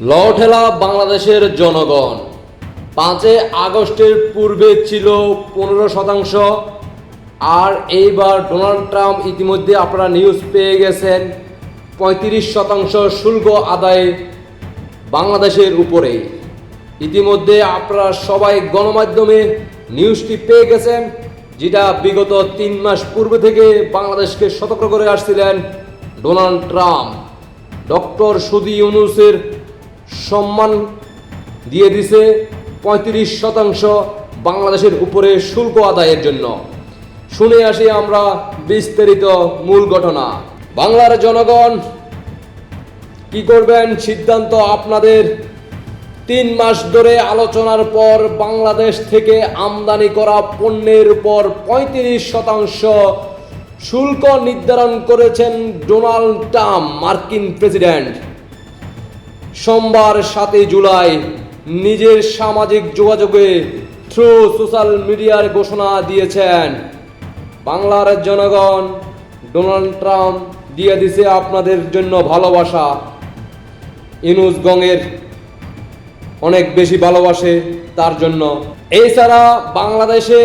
লঠেলা বাংলাদেশের জনগণ। পাঁচে আগস্টের পূর্বে ছিল পনেরো শতাংশ। আর এইবার ডোনাল্ড ট্রাম্প ইতিমধ্যে আপনারা নিউজ পেয়ে গেছেন, পঁয়ত্রিশ শতাংশ শুল্ক আদায় বাংলাদেশের উপরে। ইতিমধ্যে আপনারা সবাই গণমাধ্যমে নিউজটি পেয়ে গেছেন, যেটা বিগত তিন মাস পূর্বে থেকে বাংলাদেশকে সতর্ক করে আসছিলেন ডোনাল্ড ট্রাম্প। ডক্টর সুদি ইউনুসের সম্মান দিয়ে দিছে পঁয়ত্রিশ শতাংশ বাংলাদেশের উপরে শুল্ক আদায়ের জন্য। শুনে আসি আমরা বিস্তারিত মূল ঘটনা। বাংলার জনগণ কি করবেন সিদ্ধান্ত আপনাদের? তিন মাস ধরে আলোচনার পর বাংলাদেশ থেকে আমদানি করা পণ্যের উপর পঁয়ত্রিশ শতাংশ শুল্ক নির্ধারণ করেছেন ডোনাল্ড ট্রাম্প, মার্কিন প্রেসিডেন্ট। সোমবার সাতই জুলাই নিজের সামাজিক যোগাযোগে থ্রু সোশ্যাল মিডিয়ার ঘোষণা দিয়েছেন। বাংলার জনগণ ডোনাল্ড ট্রাম্প দিয়ে দিছে আপনাদের জন্য ভালোবাসা। ইনুস গঙের অনেক বেশি ভালোবাসে তার জন্য। এছাড়া বাংলাদেশে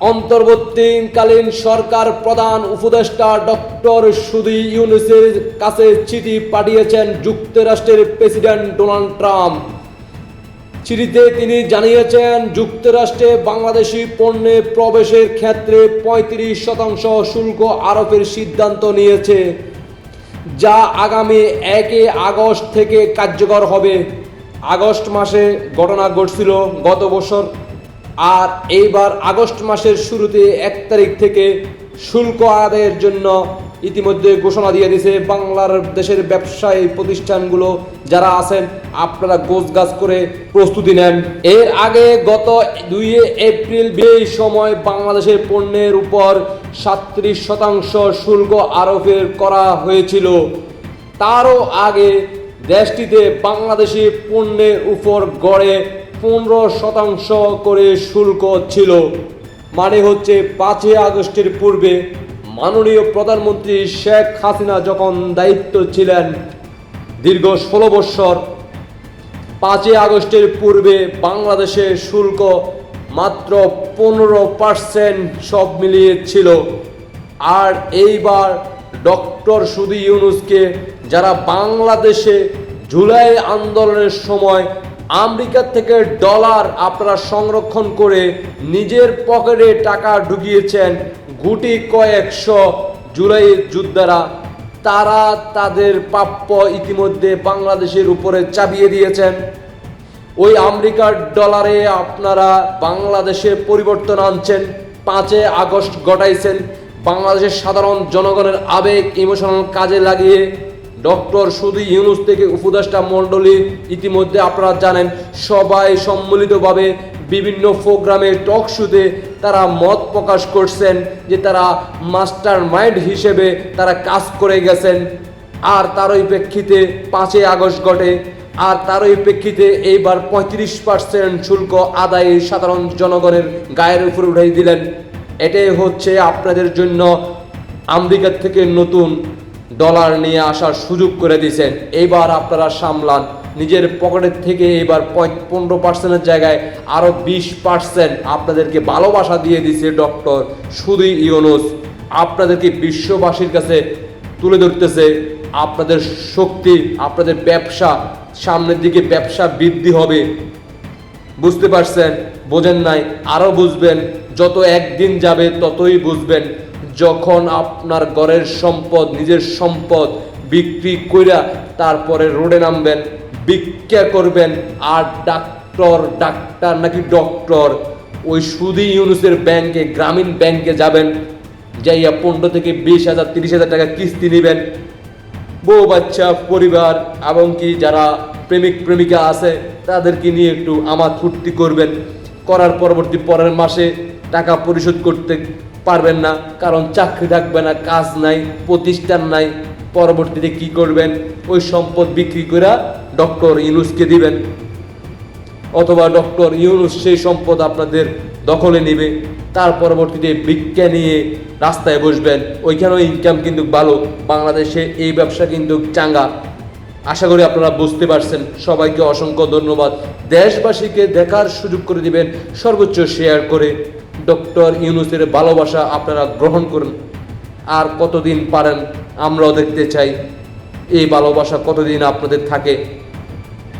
অন্তর্বর্তীকালীন সরকার প্রধান উপদেষ্টা ডক্টর সুদি ইউনুসের কাছে চিঠি পাঠিয়েছেন যুক্তরাষ্ট্রের প্রেসিডেন্ট ডোনাল্ড ট্রাম্প। চিঠিতে তিনি জানিয়েছেন, যুক্তরাষ্ট্রে বাংলাদেশি পণ্যে প্রবেশের ক্ষেত্রে পঁয়ত্রিশ শতাংশ শুল্ক আরোপের সিদ্ধান্ত নিয়েছে, যা আগামী একে আগস্ট থেকে কার্যকর হবে। আগস্ট মাসে ঘটনা ঘটছিল গত বছর। আর এইবার আগস্ট মাসের শুরুতে এক তারিখ থেকে শুল্ক আদায়ের জন্য ইতিমধ্যে ঘোষণা দিয়ে দিয়েছে বাংলার দেশের ব্যবসায়ী প্রতিষ্ঠানগুলো যারা আছেন, আপনারা গোছ গাছ করে প্রস্তুতি নেন। এর আগে গত দুই এপ্রিল এই সময় বাংলাদেশের পণ্যের উপর সাত্রিশ শতাংশ শুল্ক আরোপের করা হয়েছিল। তারও আগে দেশটিতে বাংলাদেশি পণ্যের উপর গড়ে পনেরো শতাংশ করে শুল্ক ছিল। মানে হচ্ছে পাঁচই আগস্টের পূর্বে মাননীয় প্রধানমন্ত্রী শেখ হাসিনা যখন দায়িত্ব ছিলেন দীর্ঘ ষোলো বৎসর পাঁচই আগস্টের পূর্বে বাংলাদেশে শুল্ক মাত্র পনেরো পার্সেন্ট সব মিলিয়ে ছিল। আর এইবার ডক্টর সুদি ইউনুসকে যারা বাংলাদেশে জুলাই আন্দোলনের সময় আমেরিকা থেকে ডলার আপনারা সংরক্ষণ করে নিজের পকেটে টাকা ঢুকিয়েছেন গুটি কয়েকশো জুলাইয়ের যোদ্ধারা তারা তাদের প্রাপ্য ইতিমধ্যে বাংলাদেশের উপরে চাপিয়ে দিয়েছেন। ওই আমেরিকার ডলারে আপনারা বাংলাদেশে পরিবর্তন আনছেন পাঁচে আগস্ট ঘটাইছেন। বাংলাদেশের সাধারণ জনগণের আবেগ ইমোশনাল কাজে লাগিয়ে ডক্টর শুধু ইউনুস থেকে উপদেষ্টা মণ্ডলী ইতিমধ্যে আপনারা জানেন, সবাই সম্মিলিতভাবে বিভিন্ন প্রোগ্রামে টক শুতে তারা মত প্রকাশ করছেন যে তারা মাস্টার মাইন্ড হিসেবে তারা কাজ করে গেছেন। আর তারই প্রেক্ষিতে পাঁচই আগস্ট ঘটে, আর তারই প্রেক্ষিতে এইবার পঁয়ত্রিশ পার্সেন্ট শুল্ক আদায় সাধারণ জনগণের গায়ের উপর উঠাই দিলেন। এটাই হচ্ছে আপনাদের জন্য আমেরিকার থেকে নতুন ডলার নিয়ে আসার সুযোগ করে দিয়েছেন। এইবার আপনারা সামলান। নিজের পকেটের থেকে এবার পনেরো পার্সেন্টের জায়গায় আরও বিশ পার্সেন্ট আপনাদেরকে ভালোবাসা দিয়ে দিছে ডক্টর শুধুই ইউনুস। আপনাদেরকে বিশ্ববাসীর কাছে তুলে ধরতেছে আপনাদের শক্তি, আপনাদের ব্যবসা, সামনের দিকে ব্যবসা বৃদ্ধি হবে। বুঝতে পারছেন? বোঝেন নাই? আরও বুঝবেন। যত একদিন যাবে ততই বুঝবেন। যখন আপনার ঘরের সম্পদ, নিজের সম্পদ বিক্রি কইরা তারপরে রোডে নামবেন, ভিক্ষা করবেন, আর ডাক্তার ডাক্তার নাকি ডক্টর, ওই সুদি ইউনুসের ব্যাংকে, গ্রামীণ ব্যাংকে যাবেন, যাইয়া পনেরো থেকে বিশ হাজার, তিরিশ হাজার টাকা কিস্তি নেবেন। বউ, বাচ্চা, পরিবার এবং কি যারা প্রেমিক, প্রেমিকা আছে, তাদেরকে নিয়ে একটু আমার ফুর্তি করবেন। করার পরবর্তী পরের মাসে টাকা পরিশোধ করতে পারবেন না, কারণ চাকরি থাকবে না, কাজ নাই, প্রতিষ্ঠান নাই। পরবর্তীতে কি করবেন? ওই সম্পদ বিক্রি করে ডক্টর ইউনুসকে দিবেন। অথবা ডক্টর ইউনুস সেই সম্পদ আপনাদের দখলে নেবে। তার পরবর্তীতে ভিক্ষা নিয়ে রাস্তায় বসবেন। ওইখানেও ইনকাম কিন্তু ভালো। বাংলাদেশে এই ব্যবসা কিন্তু চাঙ্গা। আশা করি আপনারা বুঝতে পারছেন। সবাইকে অসংখ্য ধন্যবাদ। দেশবাসীকে দেখার সুযোগ করে দিবেন। সর্বোচ্চ শেয়ার করে। ডক্টর ইউনুসের ভালোবাসা আপনারা গ্রহণ করুন। আর কতদিন পারেন, আমরাও দেখতে চাই। এই ভালোবাসা কতদিন আপনাদের থাকে?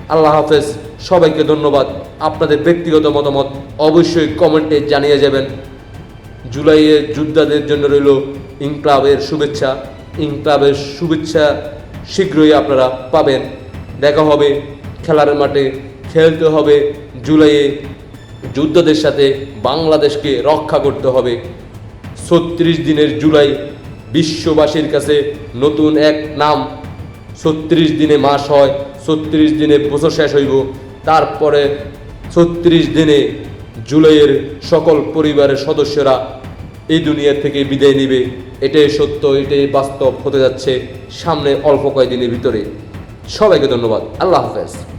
আল্লাহ হাফেজ, সবাইকে ধন্যবাদ। আপনাদের ব্যক্তিগত মতামত অবশ্যই কমেন্টে জানিয়ে যাবেন। জুলাইয়ে যোদ্ধাদের জন্য রইল ইনক্লাবের শুভেচ্ছা। ইনক্লাবের শুভেচ্ছা শীঘ্রই আপনারা পাবেন। দেখা হবে খেলার মাঠে। খেলতে হবে জুলাইয়ে যোদ্ধাদের সাথে বাংলাদেশকে রক্ষা করতে হবে। ছত্রিশ দিনের জুলাই বিশ্ববাসীর কাছে নতুন এক নাম। ছত্রিশ দিনে মাস হয়, ছত্রিশ দিনে বছর শেষ হইব। তারপরে ছত্রিশ দিনে জুলাইয়ের সকল পরিবারের সদস্যরা এই দুনিয়া থেকে বিদায় নিবে। এটাই সত্য, এটাই বাস্তব হতে যাচ্ছে সামনে অল্প কয়েকদিনের ভিতরে। সবাইকে ধন্যবাদ। আল্লাহ হাফেজ।